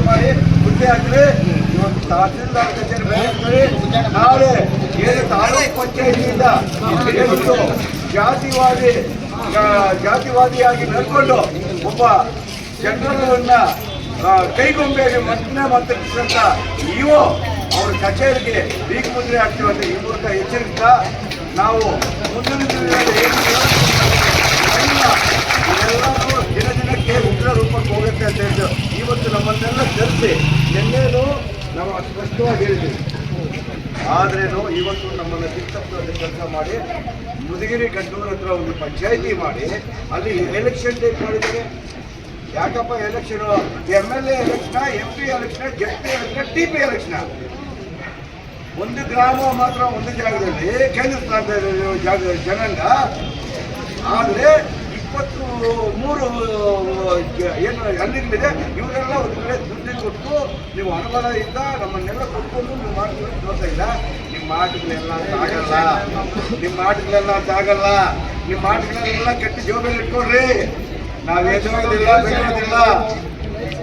ಮಾಡಿ ಮಾಡಿ ಹಾಕಿದ್ರೆ ಇವತ್ತು ಕಚೇರಿ ಏನು ಜಾತಿವಾದಿ ಜಾತಿವಾದಿಯಾಗಿ ನಡ್ಕೊಂಡು ಒಬ್ಬ ಜನರನ್ನ ಕೈಗೊಂಬೆಯಲ್ಲಿ ಮತ್ತೆ ಇವೋ ಇವು ಅವ್ರ ಕಚೇರಿಗೆ ಬೀಕ್ ಮುದ್ರೆ ಆಗ್ತಿವಂತ ಈ ಮೂಲಕ ಎಚ್ಚರಿಸ್ತಾ ನಾವು ಮುಂದಿನ ದಿನಗಳಲ್ಲಿ ಇಲ್ಲ, ದಿನ ದಿನಕ್ಕೆ ಉಗ್ರ ರೂಪಕ್ಕೆ ಹೋಗುತ್ತೆ ಅಂತ ಹೇಳಿದ್ರು ಇವತ್ತು ನಮ್ಮನ್ನೆಲ್ಲ ಕರೆಸಿ ನಿನ್ನೇನು ನಾವು ಸ್ಪಷ್ಟವಾಗಿ ಹೇಳಿದ್ದೀವಿ. ಆದ್ರೇನು ಇವತ್ತು ನಮ್ಮನ್ನು ದಿಕ್ತಪ್ಪದಲ್ಲಿ ಕೆಲಸ ಮಾಡಿ ಮುದಗಿರಿ ಗಡ್ಡೂರ ಹತ್ರ ಒಂದು ಪಂಚಾಯಿತಿ ಮಾಡಿ ಅಲ್ಲಿ ಎಲೆಕ್ಷನ್ ಡೇಟ್ ಮಾಡಿದ್ದಾರೆ ಯಾಕಪ್ಪ election M L A election M P election Z P election T P election ಒಂದು ಗ್ರಾಮ ಮಾತ್ರ ಒಂದು ಜಾಗದಲ್ಲಿ ಕೇಂದ್ರ ಜಾಗ ಜನಾಂಗ. ಆದರೆ ಇಪ್ಪತ್ತು ಮೂರು, ಏನು ಹಳ್ಳಿಗಳಿದೆ ಇವರೆಲ್ಲ ಒಂದು ಕಡೆ ದುಡ್ಡು ಕೊಟ್ಟು ನೀವು ಇದ್ದ ನಮ್ಮನ್ನೆಲ್ಲ ಕೊಟ್ಕೊಂಡು ನೀವು ಮಾಡ್ಕೊಂಡು ನೋಡ್ತಾ ಇಲ್ಲ. ನಿಮ್ಮ ಮಾತುಗಳೆಲ್ಲ ಆಗಲ್ಲ. ನಿಮ್ಮ ಮಾತುಗಳೆಲ್ಲ ಆಗಲ್ಲ. ನಿಮ್ಮ ಮಾತುಗಳೆಲ್ಲ ಕೆಟ್ಟ ಜೋಬಲ್ಲಿ ಇಟ್ಕೊಳ್ರಿ. ನಾವು ಎದುರೋದಿಲ್ಲ ಬೆದರೋದಿಲ್ಲ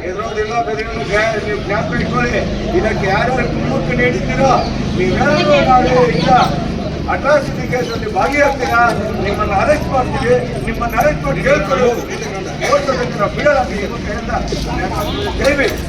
ಎದುರೋದಿಲ್ಲ ಬೆದರೋದಿಲ್ಲ ನೀವು ಜ್ಞಾಪಕ ಇಟ್ಕೊಳ್ಳಿ. ಇದಕ್ಕೆ ಯಾರ್ಯಾರು ಕುಮ್ಮಕ್ಕು ನೀಡಿದ್ದೀರೋ ನೀವೆಲ್ಲರೂ ನಾವು ಇಲ್ಲ ಅಟ್ರಾಸಿಟಿ ಕೇಸಲ್ಲಿ ಭಾಗಿಯಾಗ್ತೀರಾ? ನಿಮ್ಮನ್ನು ಅರೆಸ್ಟ್ ಮಾಡ್ತೀವಿ. ನಿಮ್ಮನ್ನು ಅರೆಸ್ಟ್ ಮಾಡಿ ಹೇಳ್ಕೊಳ್ಳಿ. ಓದ್ತಕ್ಕಂಥ ನಾವು ಬಿಡಲ್ಲ. ದಯವಿಟ್ಟು.